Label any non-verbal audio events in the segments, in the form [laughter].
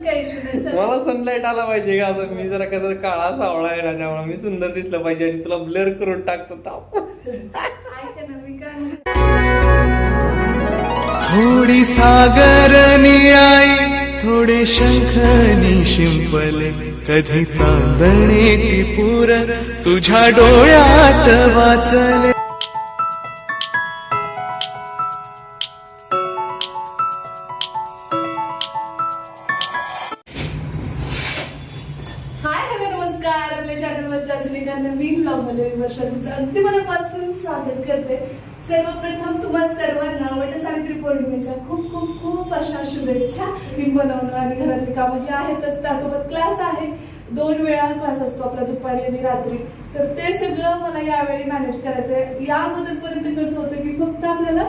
मला सनलाईट आला पाहिजे का असं मी जरा कसं काळा सावळा आहे ना त्यामुळे मी सुंदर दिसलं पाहिजे आणि तुला ब्लर करून टाकतो ताप. थोडी सागरनी आई थोडे शंखनी शिंपले. कधी चांदणे टिपूर तुझ्या डोळ्यात वाचले. पौर्णिमेच्या खूप खूप खूप अशा शुभेच्छा. मी बनवणं आणि घरातली कामं ही आहेतच. त्यासोबत क्लास आहे. दोन वेळा क्लास असतो आपला दुपारी आणि रात्री. तर ते सगळं मला यावेळी मॅनेज करायचं आहे या अगोदरपर्यंत कसं होतं की फक्त आपल्याला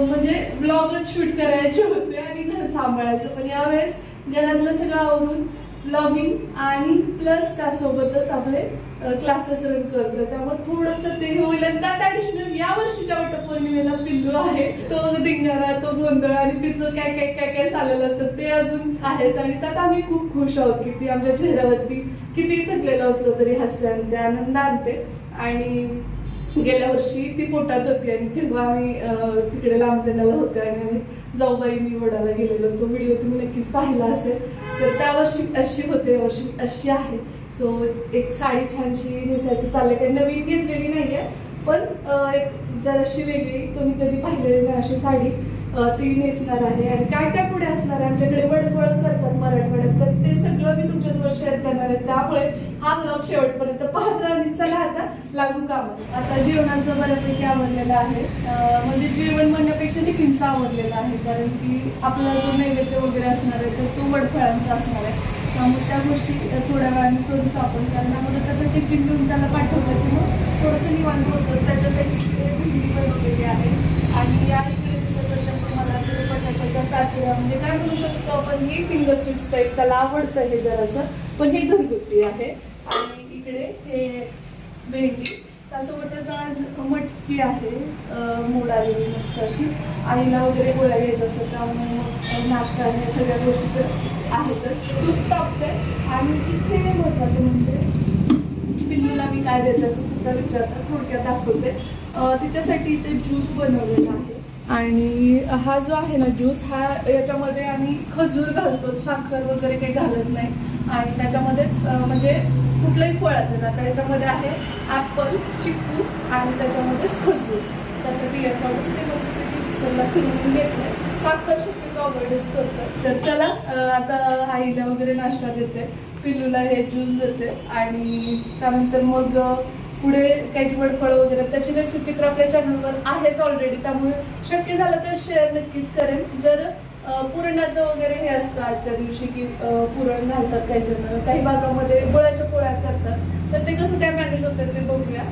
म्हणजे ब्लॉगच शूट करायचे होते आणि घर सांभाळायचं. पण यावेळेस घरातलं सगळं आवरून ब्लॉगिंग आणि प्लस त्यासोबतच आपले क्लासेस रन करतो त्यामुळे थोडस ते होईल. आणि त्यात ऍडिशनल या वर्षीच्या वटपौर्णिमेला पिल्लू आहे. तो धिंगाणा तो गोंधळ आणि तिचं काय काय काय काय चाललेलं असतं ते अजून आहेच. आणि त्यात आम्ही खूप खुश आहोत किती आमच्या चेहऱ्यावरती किती थकलेलं असलो तरी हास्य आणते आनंद आणते आणि गेल्या वर्षी ती पोटात होती आणि तेव्हा आम्ही तिकडे लांब जाण्याला होते आणि आम्ही जाऊबाई मी वडाला गेलेलो. तो व्हिडिओ तुम्ही नक्कीच पाहिला असेल. तर त्या वर्षी अशी होते वर्षी अशी आहे. सो एक साडी छानशी नेसायचं चाललंय. काही नवीन घेतलेली नाही आहे पण एक जराशी वेगळी तुम्ही कधी पाहिलेली नाही अशी साडी ती नेसणार आहे. आणि काय काय पुढे असणार आहे? आमच्याकडे वडफळ करतात मराठवाड्यात. तर ते सगळं मी तुमच्यासोबत शेअर करणार आहे. त्यामुळे हा ब्लॉग शेवटपर्यंत पाहत राहा आणि चला आता लागू कामात आता जेवणाचं बऱ्यापैकी आवडलेलं आहे. म्हणजे जेवण म्हणण्यापेक्षा टिफिनचं आवडलेलं आहे कारण की आपला जो नैवेद्य वगैरे असणार आहे तर तो वडफळांचा असणार आहे. त्यामुळे त्या गोष्टी थोड्या वेळाने करूच आपण कारण आम्हाला त्याचं टिफिन घेऊन त्याला पाठवलं की मग थोडंसं निवांत होतं. त्याच्यासाठी तिकडे भिंडी बनवलेली आहे. आणि या इकडे दिसत असेल तुम्हाला इकडे बटाट्याच्या म्हणजे काय म्हणू शकतो आपण हे फिंगर चिप्स टाईप त्याला आवडतं हे जरासं. पण हे घरगुती आहे. आणि इकडे हे भेंडी. त्यासोबतच आज मटकी आहे अं, मोड आलेली मस्त अशी. आईला वगैरे गोळ्या घ्यायच्या असतात त्यामुळे मग नाश्ता आणि सगळ्या गोष्टी तर आहेतच. दूध तापते आणि इथे महत्वाचं म्हणजे पिल्लूला मी काय देते असं सुद्धा विचारतात थोडक्यात दाखवते. तिच्यासाठी इथे ज्यूस बनवलेला आहे. आणि हा जो आहे ना ज्यूस हा याच्यामध्ये आम्ही खजूर घालतो. साखर वगैरे काही घालत नाही. आणि त्याच्यामध्येच म्हणजे कुठलंही फळ असेल आता याच्यामध्ये आहे ॲपल चिकू आणि त्याच्यामध्येच खजूर. त्याचं बिया काढून ते मस्तपैकी मिक्सरला फिरवून घेतलं साखर शक्यतो अवॉइडच करतो तर चला आता आईला वगैरे नाश्ता देते पिलूला हे ज्यूस देते आणि त्यानंतर मग पुढे काही फळं वगैरे त्याची रेसिपी तर आपल्या चॅनलवर आहेच ऑलरेडी त्यामुळे शक्य झालं तर शेअर नक्कीच करेन. जर पुरणाचं वगैरे हे असतं आजच्या दिवशी की पुरण घालतात काही जण. काही भागामध्ये गुळाच्या पोळ्या करतात. तर ते कसं काय मॅनेज होतं ते बघूया.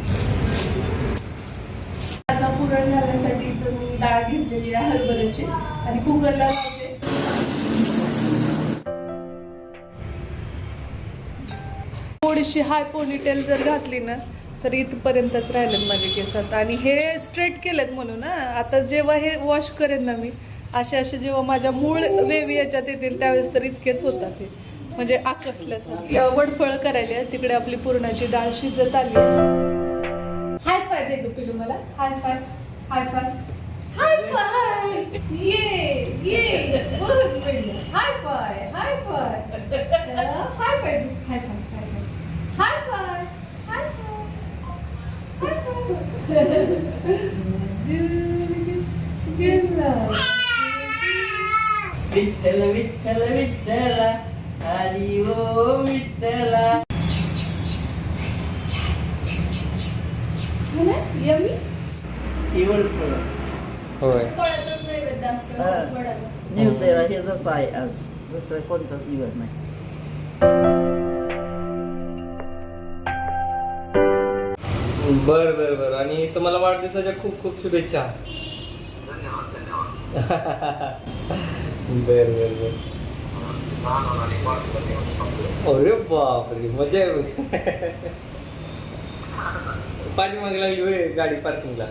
आता पुरण घालण्यासाठी इथं मी डाळ घेतलेली आहे हरभऱ्याची आणि कुकरला थोडीशी हाय पोनीटेल जर घातली ना तर इथपर्यंतच राहिलेत माझे केसात. आणि हे स्ट्रेट केलेत म्हणून ना आता जेव्हा हे वॉश करेन ना मी असे असे जेव्हा माझ्या मूळ वेवी याच्यात येतील त्यावेळेस तर इतकेच होतात ते. म्हणजे आकसल्यासारखं. वडफळ करायला आहे. तिकडे आपली पुरणाची डाळ शिजत आली. हाय फाय दे गं पिलू मला. High five. High five. High five. ये ये. Good high five. High five. High five high five. High five. High five. High five. Vitthal Vitthal Vitthala. Hari Om विठ्ठला. यमी? फळ होय. फळाचंच नैवेद्य असतं हा. वडाला. निवतेला हेच आहे आज. दुसरं कोणचंच निवड नाही. बर बर बर. आणि तुम्हाला वाढदिवसाच्या खूप खूप शुभेच्छा. [laughs] बर बर बर अरे बापरे मजा आहे बघ. पाठीमागे लागली होय गाडी पार्किंगला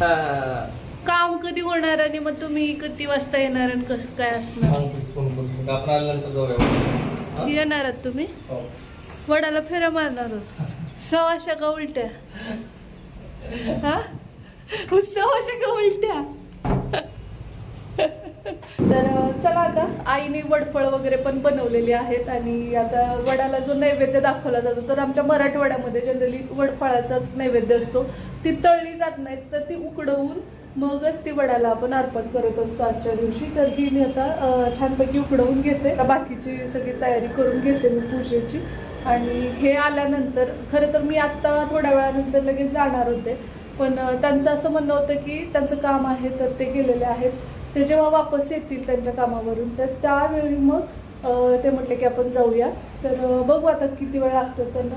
हा हा हा काम कधी होणार आणि मग तुम्ही किती वाजता येणार आणि कसं काय असणार? सांगतो फोन करतो आपण आल्यानंतर जाऊया हा? येणार आहात तुम्ही? हो. वडाला फेरा मारणार आहोत. सवाशा का उलट्या? हा? सवाशा का उलट्या? तर चला आता. आईने वडफळ वगैरे पण बनवलेली आहेत आणि आता वडाला जो नैवेद्य दाखवला जातो तर आमच्या मराठवाड्यामध्ये जनरली वडफळाचाच नैवेद्य असतो. ती तळली जात नाहीत तर ती उकडवून मगच ती वडाला आपण अर्पण करत असतो आजच्या दिवशी. तर ती मी आता छानपैकी उकडवून घेते. बाकीची सगळी तयारी करून घेते मी पूजेची. आणि हे आल्यानंतर खरं तर मी आत्ता थोड्या वेळानंतर लगेच जाणार होते. पण त्यांचं असं म्हणणं होतं की त्यांचं काम आहे तर ते गेलेले आहेत. ते जेव्हा वापस येतील त्यांच्या कामावरून तर त्यावेळी मग ते म्हटले की आपण जाऊया. तर बघू आता किती वेळ लागतो त्यांना.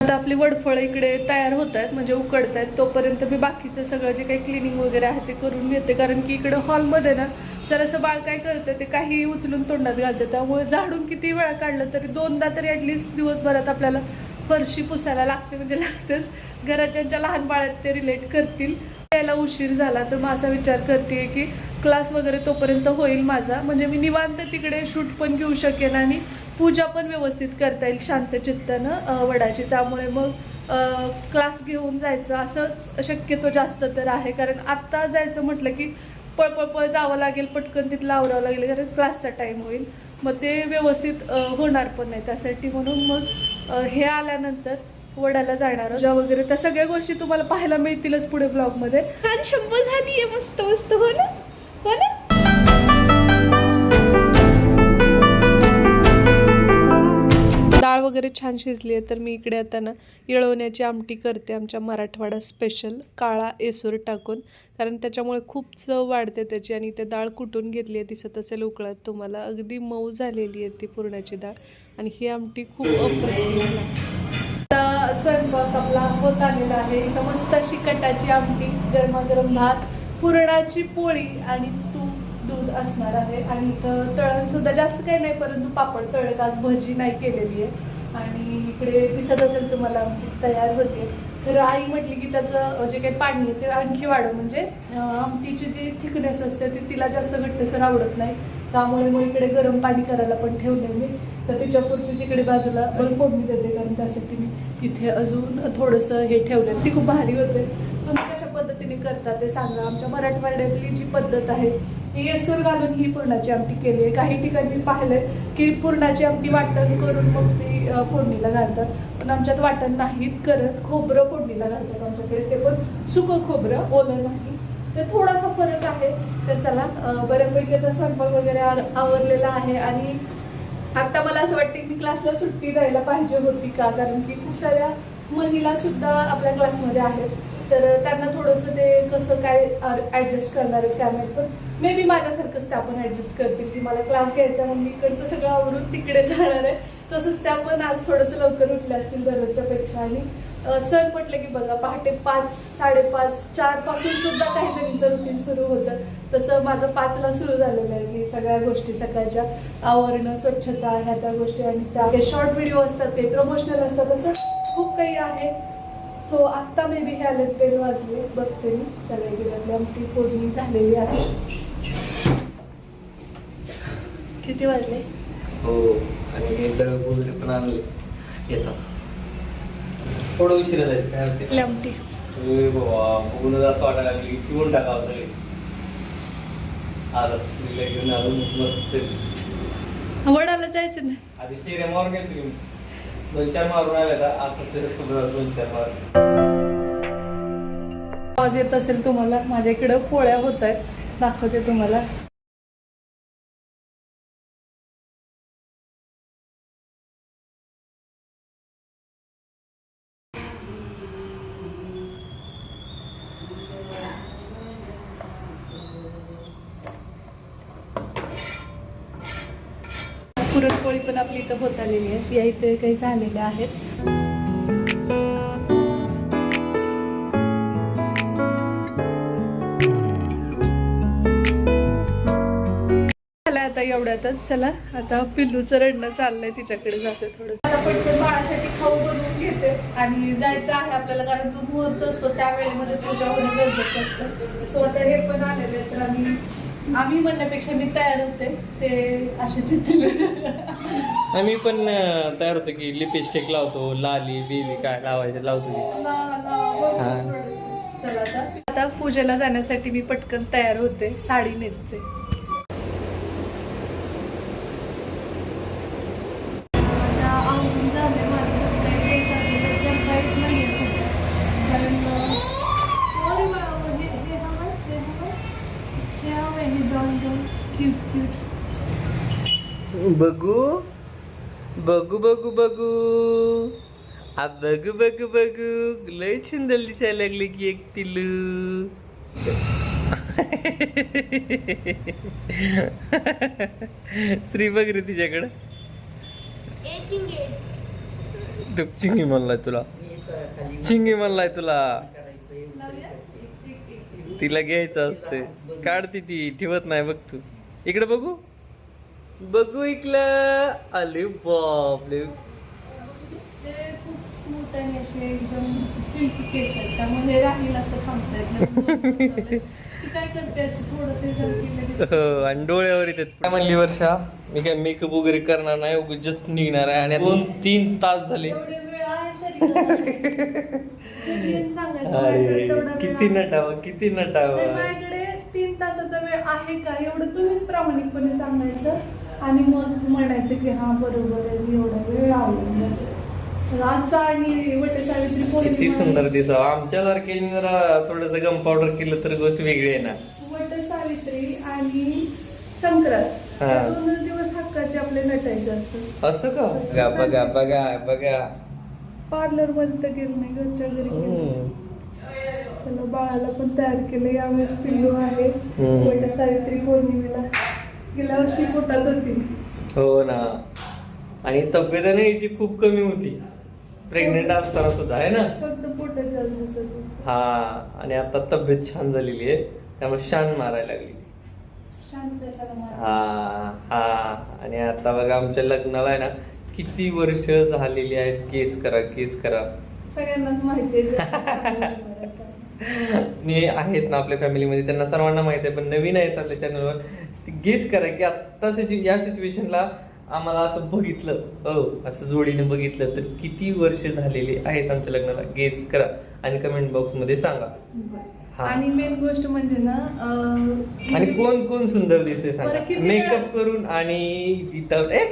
आता आपली वडफळं इकडे तयार होत आहेत म्हणजे उकडत आहेत तोपर्यंत मी बाकीचं सगळं जे काही क्लिनिंग वगैरे आहे ते करून घेते कारण की इकडे हॉलमध्ये ना जरासं बाळ काय करतं ते काही उचलून तोंडात घालतं. त्यामुळे झाडून किती वेळा काढलं तरी दोनदा तरी ॲटलिस्ट दिवसभरात आपल्याला फरशी पुसायला लागते म्हणजे लागतेच घरात ज्यांच्या लहान बाळात ते रिलेट करतील. यायला उशीर झाला तर मग असा विचार करते की क्लास वगैरे तोपर्यंत होईल माझा. म्हणजे मी निवांत तिकडे शूट पण घेऊ शकेन आणि पूजा पण व्यवस्थित करता येईल शांत चित्तानं वडाची. त्यामुळे मग क्लास घेऊन जायचं असंच शक्यतो जास्त तर आहे. कारण आत्ता जायचं म्हटलं की पळ पळ पळ जावं लागेल पटकन तिथलं आवरावं लागेल कारण क्लासचा टाईम होईल. मग ते व्यवस्थित होणार पण नाही. त्यासाठी म्हणून मग हे आल्यानंतर वडाला जाणार पूजा वगैरे त्या सगळ्या गोष्टी तुम्हाला पाहायला मिळतीलच पुढे ब्लॉगमध्ये. छान शंभर झाली आहे. मस्त मस्त. हो ना? हो ना? वगैरे छान शिजली आहे तर मी इकडे आता ना येळवण्याची आमटी करते. आमच्या मराठवाडा स्पेशल काळा एसूर टाकून. कारण त्याच्यामुळे खूप चव वाढते त्याची आणि ते डाळ कुटून घेतली आहे दिसत असेल उकळत. तुम्हाला अगदी मऊ झालेली आहे ती पुरणाची डाळ. आणि ही आमटी खूप अप्रतिम आता स्वयंपाक आपला होत आलेला आहे. इथं मस्त अशी कटाची आमटी गरमागरम भात पुरणाची पोळी आणि तूप दूध असणार आहे. आणि इथं तळण सुद्धा जास्त काही नाही परंतु पापड तळत आज भजी नाही केलेली आहे. आणि इकडे दिसत असेल तुम्हाला तयार होते. तर आई म्हटली की त्याचं जे काही पाणी आहे ते आणखी वाढव. म्हणजे आमटीची जी थिकनेस असते ती तिला जास्त घट्टसर आवडत नाही. त्यामुळे मग इकडे गरम पाणी करायला पण ठेवले मी. तर तिच्यापुरतीच इकडे बाजूला बरं फोडणी देते कारण त्यासाठी मी तिथे अजून थोडंसं हे ठेवलं ती खूप भारी होते. तुम्ही कशा पद्धतीने करतात ते सांगा. आमच्या मराठवाड्यातली जी पद्धत आहे ही येसूर घालून ही पुरणाची आमटी केली आहे. काही ठिकाणी मी पाहिलंय की पुरणाची आमटी वाटण करून मग ती फोडणीला घालतात. पण आमच्यात वाटण नाहीत करत खोबरं फोडणीला घालतात आमच्याकडे. ते पण सुकं खोबरं ओलं नाही. तर थोडासा फरक आहे. तर चला बऱ्यापैकी आता स्वयंपाक वगैरे आवरलेला आहे आणि आता मला असं वाटतं की क्लासला सुट्टी द्यायला पाहिजे होती का? कारण की खूप साऱ्या महिला सुद्धा आपल्या क्लासमध्ये आहेत. तर त्यांना थोडंसं ते कसं काय ॲडजस्ट करणार आहेत काय माहीत पण मे बी माझ्यासारखंच त्या पण ॲडजस्ट करतील की मला क्लास घ्यायचा मग मी इकडचं सगळं आवरून तिकडे जाणार आहे. तसंच त्या पण आज थोडंसं लवकर उठल्या असतील दररोजच्या पेक्षा आणि सर म्हटलं की बघा पहाटे पाच साडेपाच चारपासून सुद्धा काही जणींचं रुटीन सुरू होतं. तसं माझं पाचला सुरू झालेलं आहे की सगळ्या गोष्टी सकाळच्या. आवरणं स्वच्छता ह्या त्या गोष्टी आणि त्या. काही शॉर्ट व्हिडिओ असतात ते प्रमोशनल असतात. असं खूप काही आहे. सो आत्ता मे बी हे आले बेल वाजले बघते मी. चला गेल्यातली आमटी फोडणी झालेली आहे. किती वाजले? हो आणि मी तर पण आणले. येतात थोडं उशिरा जायचं काय होते ए बाबा बघूनच असं वाटायला लागली की पिऊन टाकावं सगळे. आलं स्त्रीला घेऊन आलो मस्त. वडाला जायचं नाही आधी फेऱ्या घेतो मी. दोन चार मारून आले का? आता सुद्धा दोन चार मारून. आवाज येत असेल तुम्हाला माझ्या इकडं पोळ्या होत आहेत. दाखवते तुम्हाला पुरणपोळी पण आपली झालेली आहेत. या इथे काही झालेल्या आहेत. झालं आता एवढ्यातच चला. आता पिल्लूचं रडणं चाललंय तिच्याकडे जाते थोडं पटकन बाळासाठी खाऊ बनवून घेते. आणि जायचं आहे आपल्याला कारण जो मुहूर्त असतो त्यावेळेमध्ये पूजा होणं गरजेचं असतं. सो आता हे पण आलेले तर आम्ही आम्ही म्हणण्यापेक्षा मी तयार होते. ते असे चित्र. मी पण तयार होतो की लिपस्टिक लावतो लाली बेबी काय लावायचं लावतो की. हा. चला आता आता पूजेला जाण्यासाठी मी पटकन तयार होते साडी नेसते. हे हे हे हे हे बघू. बघू बघू बघू. आ बघू बघू बघू. लय सुंदर दिसायला लागले की एक पिल्लू. श्री बघ रे तिच्याकडं. तू चिंगी म्हणलाय तुला. चिंगी म्हणलाय तुला. तिला घ्यायचं असते काढते ती ठेवत नाही बघ तू. इकडे बघू. बघू इकलं. अरे बापरे. ते खूप स्मूथ आणि असे एकदम सिल्की केस आहेत. त्यामुळे राहील असं सांगता येत नाही. म्हणून बसवलंय. ती काय करते असं थोडंसं जर केलं हो, आणि डोळ्यावर येतात. काय म्हणली वर्षा? मी काय मेकअप वगैरे करणार नाही जस्ट निघणार आहे. आणि दोन तीन तास झाले. किती. नटावं किती नटावं. माझ्याकडे तीन तासाचा वेळ आहे का? एवढं तुम्हीच प्रामाणिकपणे सांगायचं. आणि मग म्हणायचं की हा बरोबर आहे मी एवढा वेळ आजचा आणि वट सावित्री किती पौर्णिमा सुंदर दिसावं आमच्यासारखे जरा थोडस गम पावडर केलं तर गोष्ट वेगळी आहे ना. वट सावित्री आणि संक्रांत. हा. दोन दिवस हक्काचे आपले नटायचे असतात. असं का? बघा बघा बघा बघा. पार्लरमध्ये तर गेलं नाही घरच्या घरी. हम्म. चला बाळाला पण तयार केलं यावेळेस पिल्लू आहे. हम्म. वट सावित्री पौर्णिमेला. गेल्या वर्षी पोटात होती. हो ना. आणि तब्येत याची खूप कमी होती. प्रेग्नेंट असताना सुद्धा आहे ना? फक्त होतं. हा आणि आता तब्येत छान झालेली आहे. त्यामुळे शान मारायला लागली. हा हा. आणि आता बघा आमच्या लग्नाला आहे ना किती वर्ष झालेली आहेत. केस करा केस करा. सगळ्यांनाच माहिती आणि [laughs] [laughs] आहेत ना आपल्या फॅमिलीमध्ये त्यांना सर्वांना माहिती आहे पण नवीन आहेत आपल्या चॅनलवर गेस करा की आता सिच्यु या सिच्युएशनला आम्हाला असं बघितलं. हो असं जोडीने बघितलं तर किती वर्ष झालेली आहेत आमच्या लग्नाला? गेस करा आणि कमेंट बॉक्समध्ये सांगा. हा. आणि मेन गोष्ट म्हणजे ना अं, आणि कोण कोण सुंदर दिसते बरं, सांगा मेकअप करून आणि इथं ए,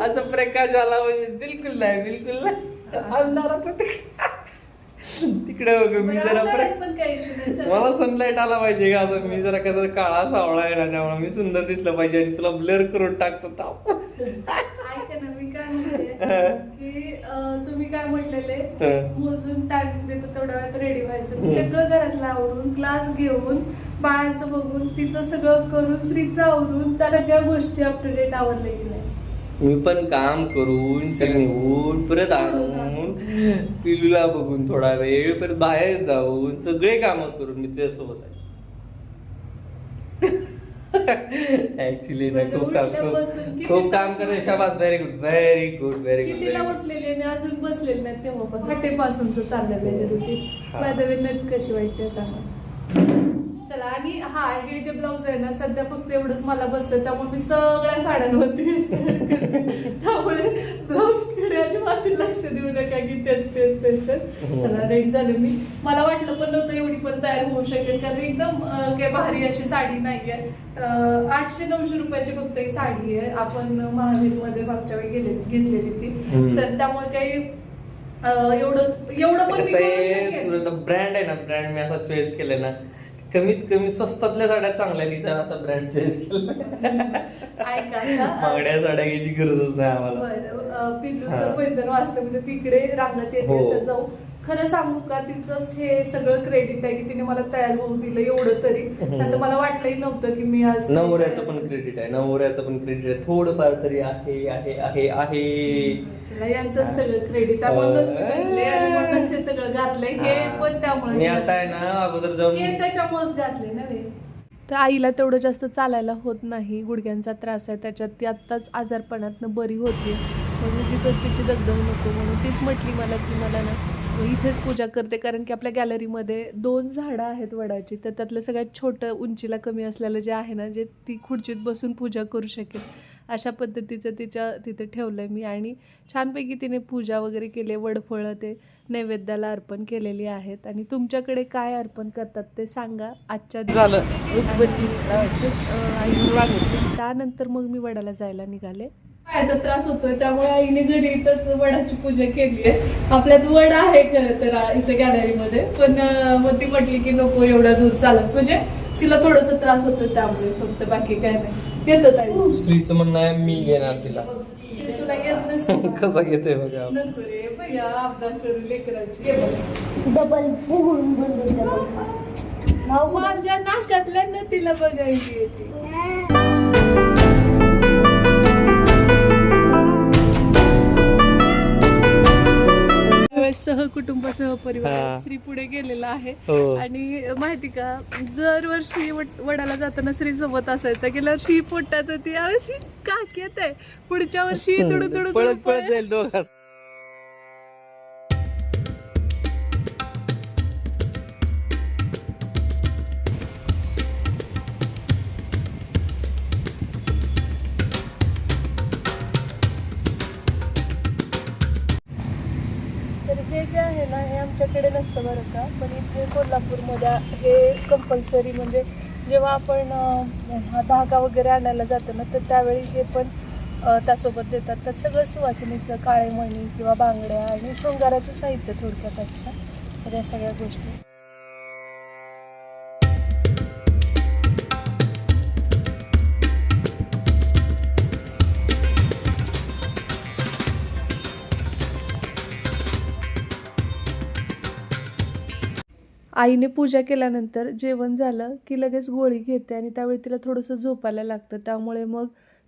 असं प्रकाश आला म्हणजे बिलकुल नाही बिलकुल नाही. अंधारात तिकडे तिकडे बघ मी जरा. मला सनलाईट आला पाहिजे का असं मी जरा कसं काळा सावळा आहे ना त्यामुळे मी सुंदर दिसलं पाहिजे आणि तुला ब्लर करून टाकतो ताप [laughs] तुम्ही काय म्हटलेले. मोजून टाइम देतो तेवढ्या वेळात रेडी व्हायचं मी. सगळं घरातलं आवरून क्लास घेऊन बाळाचं बघून तिचं सगळं करून स्त्रीचं आवरून त्या सगळ्या गोष्टी अप टू डेट आवरले की नाही मी पण काम करून निघून परत आणून पिलूला बघून थोडा वेळ परत बाहेर जाऊन सगळे काम करून मी तुझ्यासोबत आहे. ऍक्च्युली ना म्हणजे खूप काम खूप काम करते? शाबास very good very good very good कितीला उठलेली आणि अजून बसलेली नाही तेव्हापासून हटेपासूनच चाललेलं आहे रुटीन. बाय नट कशी वाईट ते सांगा. आणि हा हे जे ब्लाऊज आहे ना सध्या फक्त एवढंच मला बसतं. त्यामुळे मी सगळ्या साड्यांवरती. त्यामुळे ब्लाऊज खेळण्याच्या माती लक्ष देऊ नका की तेच तेच तेच तेच. चला रेडी झाले मी. मला वाटलं पण नव्हतं एवढी पण तयार होऊ शकेल कारण एकदम काही भारी अशी साडी नाहीये. अं, आठशे नऊशे रुपयाची फक्त ही साडी आहे. आपण महावीरमध्ये मागच्या वेळी गेले घेतलेली ती. तर त्यामुळे काही एवढं एवढं पण आहे. ब्रँड आहे ना ब्रँड मी असा चॉईस केलाय ना कमीत कमी स्वस्तातल्या साड्या चांगल्या दिसायला असा ब्रँड चॉईस केला महागड्या साड्या घ्यायची गरजच नाही आम्हाला. पिल्लूचं पैंजण वाजतं म्हणजे तिकडे रांगत येते हो. तर जाऊ खरं सांगू का तिचंच हे सगळं क्रेडिट आहे की तिने मला तयार होऊ दिलं एवढं तरी. नंतर मला वाटलंही नव्हतं की मी आज नवऱ्याचं पण क्रेडिट आहे नवऱ्याचं पण क्रेडिट आहे. थोडंफार तरी आहे आहे आहे आहे. चला, यांचंच सगळं क्रेडिट आहे म्हणूनच मी घातले आणि म्हणूनच हे सगळं घातलंय. हे पण मी त्यामुळे आता आहे ना अगोदर जाऊन हे त्याच्यामुळेच घातले ना तर आईला तेवढं जास्त चालायला होत नाही. गुडघ्यांचा त्रास आहे त्याच्यात ती आत्ताच आजारपणातनं बरी होती. मग उगीच तिची दगदग नको म्हणून तीच म्हटली मला की मला ना इथेच पूजा करते कारण की आपल्या गॅलरीमध्ये दोन झाडं आहेत वडाची तर त्यातलं सगळ्यात छोटं उंचीला कमी असलेलं जे आहे ना जे ती खुर्चीत बसून पूजा करू शकेल. अशा पद्धतीचं तिच्या तिथे ठेवलं आहे मी आणि छानपैकी तिने पूजा वगैरे केली वडफळं ते नैवेद्याला अर्पण केलेली आहेत. आणि तुमच्याकडे काय अर्पण करतात ते सांगा. आजच्या. झालं. त्यानंतर मग मी वडाला जायला निघाले. पायाचा त्रास होतोय त्यामुळे आईने घरी इथंच वडाची पूजा केली आहे. आपल्यात वड आहे खरं तर इथं गॅलरीमध्ये. पण मग ती म्हटली की नको एवढ्या दूर चालत. म्हणजे तिला थोडस त्रास होतो त्यामुळे फक्त बाकी काय नाही. येतो ताई. स्त्रीचं म्हणणं आहे मी घेणार तिला. श्री, तुला येत नसतं. [laughs] कसा घेतोय बघा. नको रे भैया अभ्यास करू लेकराची. बघ. डबल फुगून बनवून डबल माझ्या नाकातल्या ना तिला बघायची येते सहकुटुंब सहपरिवार हा. श्री पुढे गेलेला आहे. हो. आणि माहिती का दरवर्षी वड- वडाला जाताना श्री सोबत असायचा. गेल्या वर्षी ही पोटात होती. यावर्षी काकेत आहे पुढच्या वर्षी दुडू दुडू पळत दुडू पळत. जाईल दोघात मध्ये हे कंपल्सरी म्हणजे जेव्हा आपण हा धागा वगैरे आणायला जातो ना तर त्यावेळी हे पण त्यासोबत देतात. तर सगळं सुवासिनीचं काळे मणी किंवा बांगड्या आणि शृंगाराचं साहित्य थोडक्यात असतं. तर या सगळ्या गोष्टी. आईने पूजा केल्यानंतर जेवण झालं की लगेच गोळी घेते आणि त्यावेळी तिला थोडंसं झोपायला लागतं. त्यामुळे मग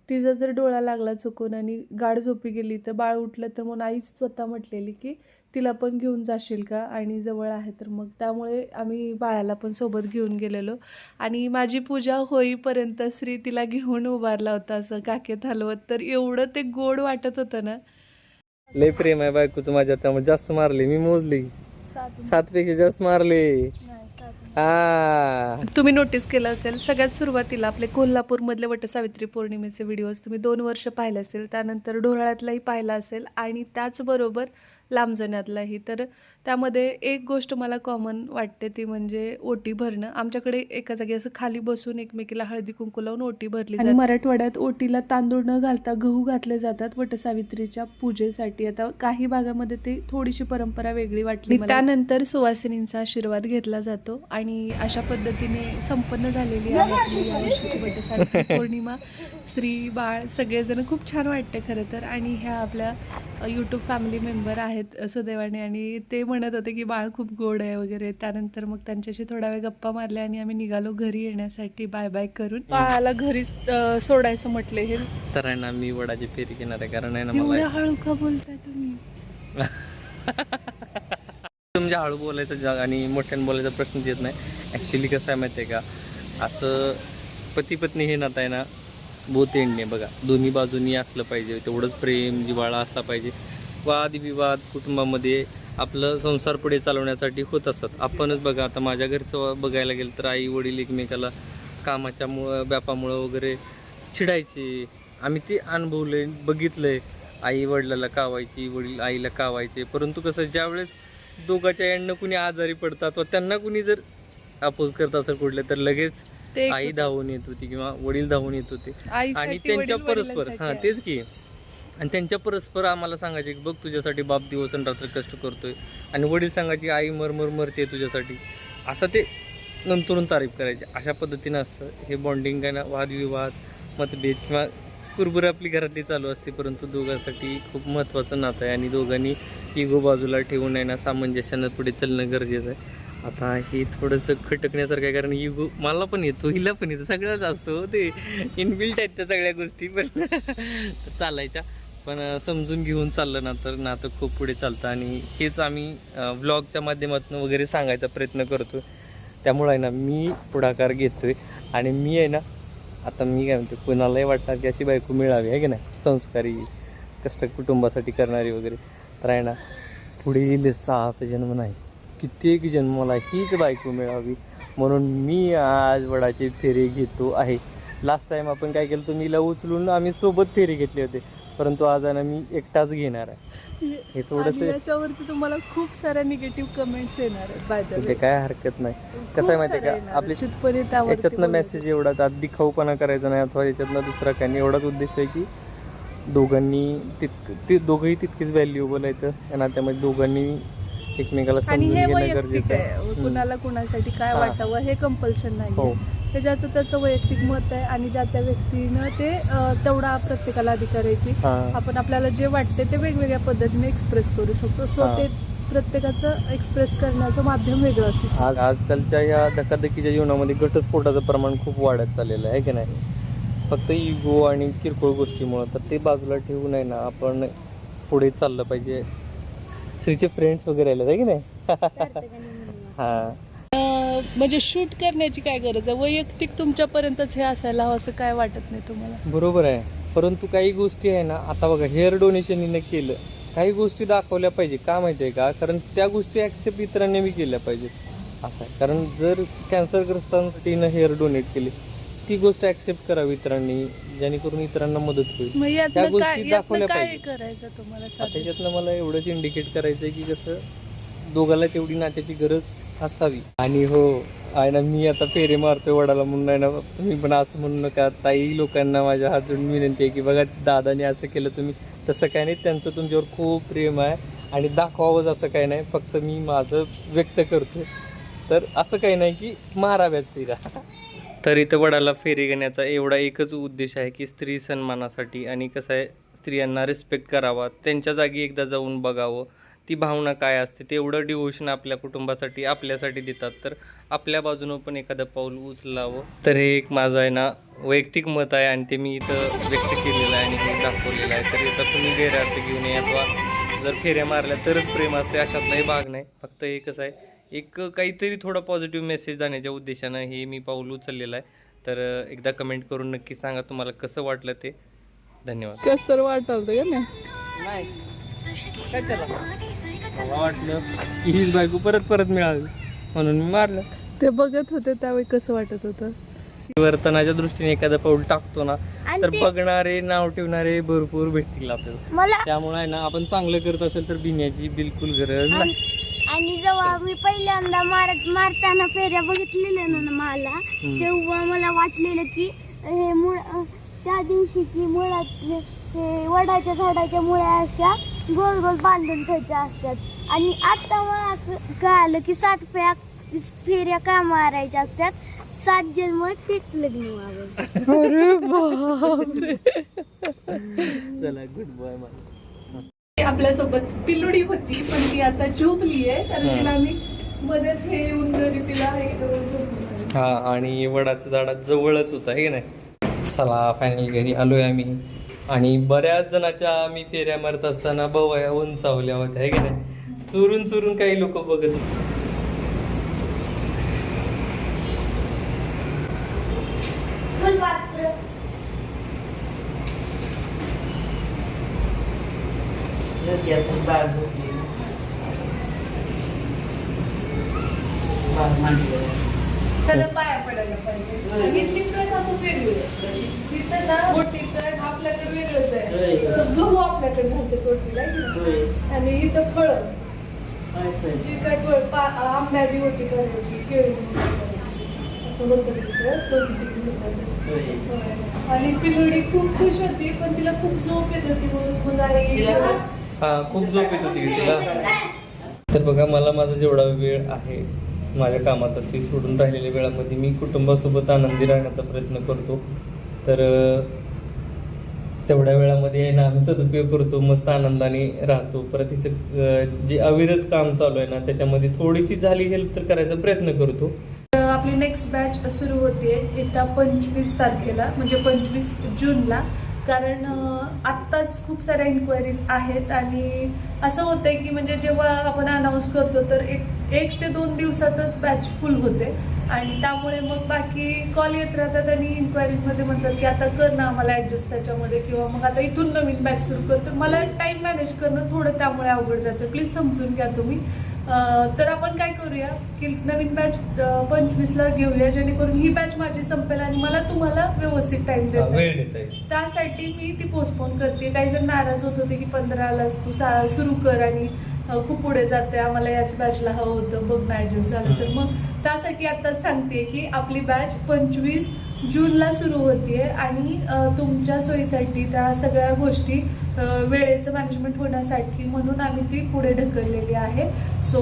तिचा जर डोळा लागला चुकून आणि गाढ झोपी गेली तर बाळ उठलं तर मग आईच स्वतः म्हटलेली की तिला पण घेऊन जाशील का? आणि जवळ आहे तर मग. त्यामुळे आम्ही बाळाला पण सोबत घेऊन गेलेलो. आणि माझी पूजा होईपर्यंत श्री तिला घेऊन उभारला होता असं काकेत हलवत तर एवढं ते गोड वाटत होतं ना. लय प्रेम आहे बायकोचं माझ्या त्यामुळे जास्त मारली मी मोजली. सात पेक्षा जास्त मारले. हा. तुम्ही नोटीस केलं असेल सगळ्यात सुरुवातीला आपले कोल्हापूरमधले वटसावित्री पौर्णिमेचे व्हिडिओज तुम्ही दोन वर्ष पाहिले असतील त्यानंतर डोहाळ्यातलाही पाहिला असेल आणि त्याचबरोबर लांबजण्यातलाही तर त्यामध्ये एक गोष्ट मला कॉमन वाटते ती म्हणजे ओटी भरणं. आमच्याकडे एका जागी असं खाली बसून एकमेकीला हळदी कुंकू लावून ओटी भरली आणि मराठवाड्यात ओटीला तांदूळ न घालता गहू घातले जातात वटसावित्रीच्या पूजेसाठी. आता काही भागामध्ये ते थोडीशी परंपरा वेगळी वाटली. त्यानंतर सुवासिनींचा आशीर्वाद घेतला जातो आणि अशा पद्धतीने संपन्न झालेली आहे आपली वटसावित्री [laughs] पौर्णिमा. श्री बाळ सगळेजण खूप छान वाटते खरं तर. आणि ह्या आपल्या यूट्यूब फॅमिली मेंबर आहेत. अ, सुदैवाने. आणि ते म्हणत होते की बाळ खूप गोड आहे वगैरे. त्यानंतर मग त्यांच्याशी थोडा वेळ गप्पा मारल्या आणि आम्ही निघालो घरी येण्यासाठी. बाय बाय करून बाळाला घरी सोडायचं म्हटले हे. तर आहे ना मी वडाची फेरी घेणार आहे कारण आहे ना मला. हळू का बोलताय तुम्ही? [laughs] तुमच्या हळू बोलायचं जग आणि मोठ्याने बोलायचा प्रश्न येत नाही. ॲक्च्युली कसं आहे माहिती आहे का? असं पती पत्नी हे नातं आहे ना बोत एंडणे बघा. दोन्ही बाजूनी असलं पाहिजे तेवढंच प्रेम जिव्हाळा असला पाहिजे. वादविवाद कुटुंबामध्ये आपलं संसार पुढे चालवण्यासाठी होत असतात. आपणच बघा आता माझ्या घरचं बघायला गेलं तर आई वडील एकमेकाला कामाच्या मुळं व्यापामुळं वगैरे चिडायचे. आम्ही ते अनुभवले बघितलंय. आई वडिलाला कावायची वडील आईला कावायचे. परंतु कसं ज्यावेळेस दोघाच्या एंडनं कुणी आजारी पडतात व त्यांना कुणी जर अपोज करत असेल कुठले तर लगेच आई धावून येत होती किंवा वडील धावून येत होते. आणि त्यांच्या परस्पर हा आहे. तेच की. आणि त्यांच्या परस्पर आम्हाला सांगायचे की बघ तुझ्यासाठी बाप दिवस आणि रात्र कष्ट करतोय. आणि वडील सांगायचे आई मरमर मरते तुझ्यासाठी. असं ते नंतरून तारीफ करायचे. अशा पद्धतीनं असतं. हे बॉन्डिंग काय ना वादविवाद मतभेद किंवा कुरबुर आपली घरातली चालू असते परंतु दोघांसाठी खूप महत्त्वाचं नातं आहे आणि दोघांनी इगो बाजूला ठेवून आहे ना सामंजस्यानं पुढे चालणं गरजेचं आहे. आता हे थोडंसं खटकण्यासारखं आहे कारण इगो मला पण येतो हिला पण येतो सगळ्याच असतो हो ते. इनबिल्ट आहेत त्या सगळ्या गोष्टी पण [laughs] चालायच्या. पण समजून घेऊन चाललं ना तर नातं खूप पुढे चालतं. आणि हेच आम्ही व्लॉगच्या माध्यमातून वगैरे सांगायचा प्रयत्न करतो त्यामुळे आहे ना मी पुढाकार घेतो आहे आणि मी आहे ना आता मी काय म्हणतो कुणालाही वाटणार की अशी बायको मिळावी आहे की नाही? संस्कारी कष्ट कुटुंबासाठी करणारी वगैरे. तर आहे ना पुढील सात जन्म नाही. कित्येक जन्माला हीच बायको मिळावी. म्हणून मी आज वडाची फेरी घेतो आहे. लास्ट टाईम आपण काय केलं तर मीला उचलून आम्ही सोबत फेरी घेतले होते. परंतु आज आहे ना मी एकटाच घेणार आहे. हे थोडंसं याच्यावरती तुम्हाला खूप साऱ्या निगेटिव्ह कमेंट्स येणार आहेत बाय ते काय हरकत नाही. कसं आहे माहिती आहे का? आपली चितपणे त्यावरती याच्यातनं बोलत मेसेज एवढाच आत दिखाऊपणा करायचा नाही अथवा याच्यातनं दुसरा काही नाही. एवढाच उद्देश आहे की दोघांनी तितक ते दोघंही तितकेच व्हॅल्युएबल आहेत या नात्यामध्ये दोघांनी एकमेकाला आणि समजून हे घेणं गरजेचं आहे. कुणाला कुणासाठी काय हा. वाटावं हे कंपल्शन हो. नाही ते ज्याचं त्याचं वैयक्तिक मत आहे आणि ज्या त्या व्यक्तीनं ते तेवढा प्रत्येकाला अधिकार आहे की हां. आपण आपल्याला जे वाटते ते वेगवेगळ्या पद्धतीने एक्सप्रेस करू शकतो. सो हा. ते प्रत्येकाचं एक्सप्रेस करण्याचं माध्यम वेगळं असू. आज आजकालच्या या धकाधकीच्या जीवनामध्ये घटस्फोटाचं प्रमाण खूप वाढत चाललेलं आहे की नाही? फक्त इगो आणि किरकोळ गोष्टीमुळं तर ते बाजूला ठेवून आहे ना आपण पुढे चाललं पाहिजे. श्रीचे फ्रेंड्स वगैरे आले आहे की नाही? हां. म्हणजे शूट करण्याची काय गरज आहे? वैयक्तिक तुमच्यापर्यंतच हे असायला हवं असं काय वाटत नाही तुम्हाला? बरोबर आहे. परंतु काही गोष्टी आहे ना आता बघा हेअर डोनेशन हिनं केलं. काही गोष्टी दाखवल्या पाहिजे. का माहिती आहे का? कारण त्या गोष्टी ॲक्सेप्ट इतरांनी बी केल्या पाहिजेत. असं आहे. कारण जर कॅन्सरग्रस्तांसाठी हिनं हेअर डोनेट केली ती गोष्ट ॲक्सेप्ट करावी इतरांनी जेणेकरून इतरांना मदत होईल. मग त्या गोष्टी यातनं दाखवल्या काय पाहिजे. करायचं तुम्हाला साधं? त्याच्यातनं मला एवढंच इंडिकेट करायचं आहे की कसं दोघाला तेवढी नात्याची गरज असावी. आणि हो आहे ना मी आता फेरे मारतोय वडाला म्हणून आहे ना तुम्ही पण असं म्हणू नका. ताई लोकांना माझ्या हात जोडून विनंती आहे की बघा दादाने असं केलं तुम्ही तसं काय नाही त्यांचं तुमच्यावर खूप प्रेम आहे. आणि दाखवावंच असं काही नाही फक्त मी माझं व्यक्त करतोय. तर असं काही नाही की माराव्यात तिला. तर इथं वडाला फेरी घेण्याचा एवढा एकच उद्देश आहे की स्त्री सन्मानासाठी आणि कसं आहे स्त्रियांना रिस्पेक्ट करावा. त्यांच्या जागी एकदा जाऊन बघावं. ती भावना काय असते? तेवढं डिवोशन आपल्या कुटुंबासाठी आपल्यासाठी देतात. तर आपल्या बाजूनं पण एखादं पाऊल उचलावं. तर हे एक माझं आहे ना वैयक्तिक मत आहे आणि ते मी इथं व्यक्त केलेलं आहे आणि हे दाखवलेलं आहे. तर याचा तुम्ही गैरअर्थ घेऊ नये अथवा जर फेऱ्या मारल्या तरच प्रेम असते अशातलाही भाग नाही. फक्त हे कसं आहे. एक काहीतरी थोडा पॉझिटिव्ह मेसेज जाण्याच्या उद्देशानं हे मी पाऊल उचललेलं आहे. तर एकदा कमेंट करून नक्की सांगा तुम्हाला कसं वाटलं ते. धन्यवाद. कस तर वाटलं नाही. काय त्याला मला वाटलं की हीच बायको परत परत मिळावी म्हणून मी मारलं. ते बघत होते त्यावेळी कसं वाटत होतं? वर्तनाच्या दृष्टीने एखादं पाऊल टाकतो ना तर बघणारे नाव ठेवणारे भरपूर भेटतील आपल्याला. मला त्यामुळे आहे ना आपण चांगलं करत असेल तर भिण्याची बिलकुल गरज नाही. आणि जेव्हा मी पहिल्यांदा मारत मारताना फेऱ्या बघितलेल्या ना मला तेव्हा मला वाटलेलं की हे मुळ त्या दिवशी की मुळातले हे वडाच्या झाडाच्या मुळ्या अशा गोल गोल बांधून ठेवायच्या असतात. आणि आता मला क- कळालं की सात फेऱ्या फेऱ्या का मारायच्या असतात? सात जन्म तेच लग्न व्हावं. अरे बापरे. चला गुड बाय मला आपल्यासोबत पिल्लुडी होती पण ती आता झोपली आहे तर हा. तिला आम्ही मध्येच हे येऊन घरी तिला हे करून झोपवलं. हा आणि वडाचं झाडात जवळच होतं हे नाही? चला फायनल घरी आलोय आम्ही. आणि बऱ्याच जणाच्या आम्ही फेऱ्या मारत असताना बवया उंचावल्या होत्या हे की नाही? चुरून चुरून काही लोक बघत होते. फुलपात्र त्याला पाया पडायला पाहिजे आणि इथली प्रथा खूप वेगळी आहे तिथं ना बोटीचं आपल्याकडे वेगळंच आहे गहू आपल्याकडे घालते तोडीला है की नाही? आणि इथं फळं. जी काय फळ आंब्याची मोठी करायची केळी असं तिथं म्हणतात. होय. आणि पिलुडी खूप खुश होती पण तिला खूप झोप येत होती म्हणून हा खूप झोप येत होती तिला. तर बघा मला माझा जेवढा वेळ आहे माझ्या कामाचा ती सोडून राहिलेल्या वेळामध्ये मी कुटुंबासोबत आनंदी राहण्याचा प्रयत्न करतो. तर तेवढ्या वेळामध्ये ना आम्ही सदुपयोग करतो मस्त आनंदाने राहतो. परत हिचं जे अविरत काम चालू आहे ना त्याच्यामध्ये थोडीशी झाली हेल्प तर करायचा प्रयत्न करतो. आपली नेक्स्ट बॅच सुरू होते येत्या पंचवीस तारखेला म्हणजे पंचवीस जूनला. कारण आत्ताच खूप साऱ्या इन्क्वायरीज आहेत आणि असं होतं की म्हणजे जेव्हा आपण अनाऊन्स करतो तर एक एक ते दोन दिवसातच बॅच फुल होते. आणि त्यामुळे मग बाकी कॉल येत राहतात आणि इन्क्वायरीजमध्ये म्हणतात की आता कर ना आम्हाला ॲडजस्ट त्याच्यामध्ये किंवा मग आता इथून नवीन बॅच सुरू कर. तर मला टाईम मॅनेज करणं थोडं त्यामुळे अवघड जातं. प्लीज समजून घ्या तुम्ही. तर आपण काय करूया की नवीन बॅच पंचवीसला घेऊया जेणेकरून ही बॅच माझी संपेल आणि मला तुम्हाला व्यवस्थित टाईम हा, देता वेळ येईल. देता येईल. त्यासाठी मी ती पोस्टपोन करते. काही जण नाराज होत होते की पंधरालाच तू सा सुरू कर आणि अ, खूप पुढे जाते आम्हाला याच बॅचला हवं होतं बघ ना ॲडजस्ट झालं तर. मग त्यासाठी आत्ताच सांगते की आपली बॅच पंचवीस जूनला सुरू होते आणि अ, तुमच्या सोयीसाठी त्या सगळ्या गोष्टी वेळेचं मॅनेजमेंट होण्यासाठी म्हणून आम्ही ती पुढे ढकललेली आहे. सो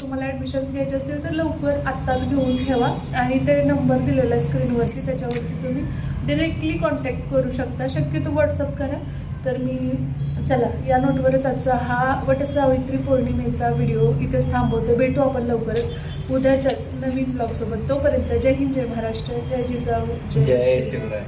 तुम्हाला ॲडमिशन्स घ्यायचे असतील तर लवकर आत्ताच घेऊन ठेवा. आणि ते नंबर दिलेला आहे स्क्रीनवरती त्याच्यावरती तुम्ही डिरेक्टली कॉन्टॅक्ट करू शकता. शक्यतो व्हॉट्सअप करा. तर मी चला या नोटवरच आजचा हा वटसावित्री पौर्णिमेचा व्हिडिओ इथेच थांबवते. भेटू आपण लवकरच उद्याच्याच नवीन ब्लॉगसोबत तोपर्यंत जय हिंद जय महाराष्ट्र जय जिजाऊ जय शिवराय.